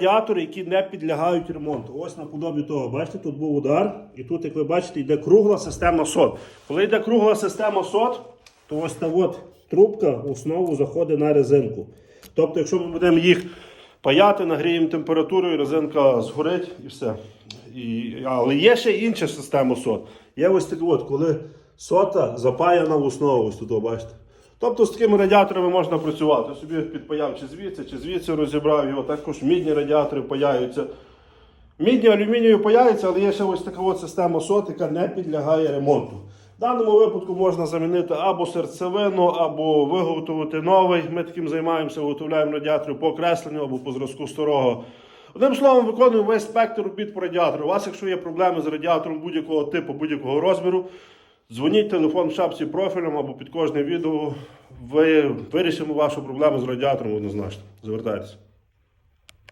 Радіатори, які не підлягають ремонту. Ось наподобі того, бачите, тут був удар, і тут, як ви бачите, йде кругла система сот. Коли йде кругла система сот, то ось та от трубка основу заходить на резинку. Тобто, якщо ми будемо їх паяти, нагріємо температуру, і резинка згорить і все. І, але є ще інша система сот. Є ось так от, коли сота запаяна в основу, ось тут, бачите. Тобто з такими радіаторами можна працювати. Собі підпаяв чи звідси, чи звідси розібрав його. Також мідні радіатори паяються. Мідні алюмінієві паяються, але є ще ось така от система сот, яка не підлягає ремонту. В даному випадку можна замінити або серцевину, або виготовити новий. Ми таким займаємося, виготовляємо радіатори по окресленню або по зразку старого. Одним словом, виконуємо весь спектр робіт по радіатору. У вас, якщо є проблеми з радіатором будь-якого типу, будь-якого розміру, дзвоніть телефон в шапці профілем або під кожне відео. Ви вирішимо вашу проблему з радіатором однозначно. Звертайтеся.